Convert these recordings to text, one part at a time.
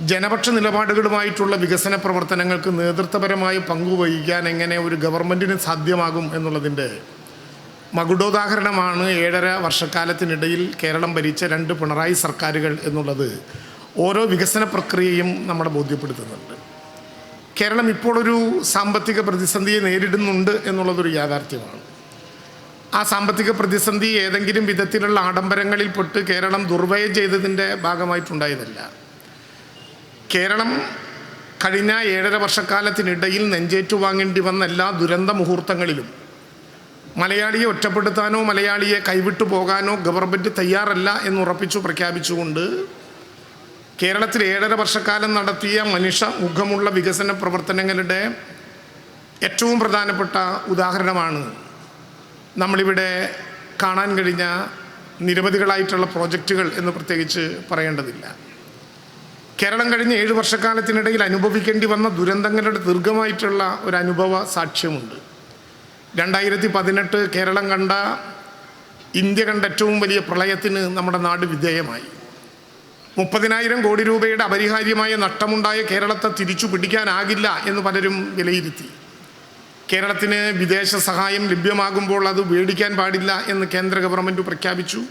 ജനപക്ഷ നിലപാടുകളുമായിട്ടുള്ള വികസന പ്രവർത്തനങ്ങൾക്ക് നേതൃത്വപരമായി പങ്കുവഹിക്കാൻ എങ്ങനെ ഒരു ഗവൺമെന്റിന് സാധ്യമാകും എന്നുള്ളതിന്റെ മകുടോദാഹരണമാണ് ഏഴര വർഷക്കാലത്തിനിടയിൽ കേരളം ഭരിച്ച രണ്ട് പിണറായി സർക്കാരുകൾ എന്നുള്ളത് ഓരോ വികസന പ്രക്രിയയും നമ്മളെ ബോധ്യപ്പെടുത്തുന്നുണ്ട്. കേരളം ഇപ്പോഴൊരു സാമ്പത്തിക പ്രതിസന്ധിയെ നേരിടുന്നുണ്ട് എന്നുള്ളതൊരു യാഥാർത്ഥ്യമാണ്. ആ സാമ്പത്തിക പ്രതിസന്ധി ഏതെങ്കിലും വിധത്തിലുള്ള ആഡംബരങ്ങളിൽപ്പെട്ട് കേരളം ദുർവയം ചെയ്തതിന്റെ ഭാഗമായിട്ടുണ്ടായതല്ല. കേരളം കഴിഞ്ഞ ഏഴര വർഷക്കാലത്തിനിടയിൽ നെഞ്ചേറ്റു വാങ്ങേണ്ടി വന്ന എല്ലാ ദുരന്ത മുഹൂർത്തങ്ങളിലും മലയാളിയെ ഒറ്റപ്പെടുത്താനോ മലയാളിയെ കൈവിട്ടു പോകാനോ ഗവൺമെന്റ് തയ്യാറല്ല എന്ന് ഉറപ്പിച്ചു പ്രഖ്യാപിച്ചുകൊണ്ട് കേരളത്തിൽ ഏഴര വർഷക്കാലം നടത്തിയ മനുഷ്യ മുഖമുള്ള വികസന പ്രവർത്തനങ്ങളുടെ ഏറ്റവും പ്രധാനപ്പെട്ട ഉദാഹരണമാണ് നമ്മളിവിടെ കാണാൻ കഴിഞ്ഞ നിരവധികളായിട്ടുള്ള പ്രോജക്റ്റുകൾ എന്ന് പ്രത്യേകിച്ച് പറയേണ്ടതില്ല. കേരളം കഴിഞ്ഞ ഏഴ് വർഷക്കാലത്തിനിടയിൽ അനുഭവിക്കേണ്ടി വന്ന ദുരന്തങ്ങളുടെ ദീർഘമായിട്ടുള്ള ഒരു അനുഭവ സാക്ഷ്യമുണ്ട്. രണ്ടായിരത്തി പതിനെട്ട് കേരളം കണ്ട ഇന്ത്യ കണ്ട ഏറ്റവും വലിയ പ്രളയത്തിന് നമ്മുടെ നാട് വിധേയമായി. മുപ്പതിനായിരം കോടി രൂപയുടെ അപരിഹാര്യമായ നഷ്ടമുണ്ടായ കേരളത്തെ തിരിച്ചു പിടിക്കാനാകില്ല എന്ന് പലരും വിലയിരുത്തി. കേരളത്തിന് വിദേശ സഹായം ലഭ്യമാകുമ്പോൾ അത് മേടിക്കാൻ പാടില്ല എന്ന് കേന്ദ്ര ഗവൺമെന്റ് പ്രഖ്യാപിച്ചു.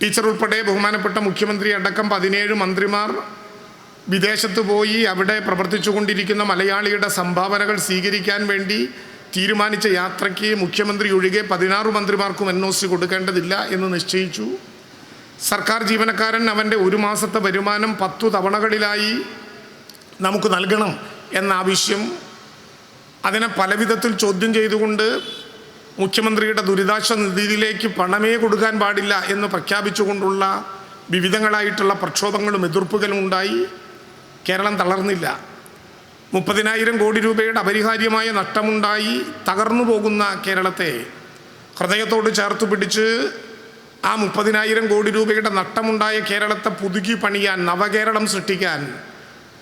ടീച്ചർ ഉൾപ്പെടെ ബഹുമാനപ്പെട്ട മുഖ്യമന്ത്രി അടക്കം പതിനേഴ് മന്ത്രിമാർ വിദേശത്ത് പോയി അവിടെ പ്രവർത്തിച്ചുകൊണ്ടിരിക്കുന്ന മലയാളിയുടെ സംഭാവനകൾ സ്വീകരിക്കാൻ വേണ്ടി തീരുമാനിച്ച യാത്രയ്ക്ക് മുഖ്യമന്ത്രി ഒഴികെ പതിനാറ് മന്ത്രിമാർക്കും എൻ ഒ സി കൊടുക്കേണ്ടതില്ല എന്ന് നിശ്ചയിച്ചു. സർക്കാർ ജീവനക്കാരൻ അവന്റെ ഒരു മാസത്തെ വരുമാനം പത്തു തവണകളിലായി നമുക്ക് നൽകണം എന്ന ആവശ്യം. അതിനെ പലവിധത്തിൽ ചോദ്യം ചെയ്തുകൊണ്ട് മുഖ്യമന്ത്രിയുടെ ദുരിതാശ്വാസ നിധിയിലേക്ക് പണമേ കൊടുക്കാൻ പാടില്ല എന്ന് പ്രഖ്യാപിച്ചുകൊണ്ടുള്ള വിവിധങ്ങളായിട്ടുള്ള പ്രക്ഷോഭങ്ങളും എതിർപ്പുകളും ഉണ്ടായി. കേരളം തളർന്നില്ല. മുപ്പതിനായിരം കോടി രൂപയുടെ അപരിഹാര്യമായ നഷ്ടമുണ്ടായി. തകർന്നു പോകുന്ന കേരളത്തെ ഹൃദയത്തോട് ചേർത്ത് പിടിച്ച് ആ മുപ്പതിനായിരം കോടി രൂപയുടെ നഷ്ടമുണ്ടായ കേരളത്തെ പുതുക്കി പണിയാൻ നവകേരളം സൃഷ്ടിക്കാൻ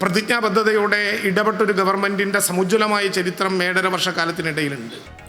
പ്രതിജ്ഞാബദ്ധതയോടെ ഇടപെട്ടൊരു ഗവൺമെന്റിന്റെ സമുജ്വലമായ ചരിത്രം ഏഴര വർഷക്കാലത്തിനിടയിലുണ്ട്.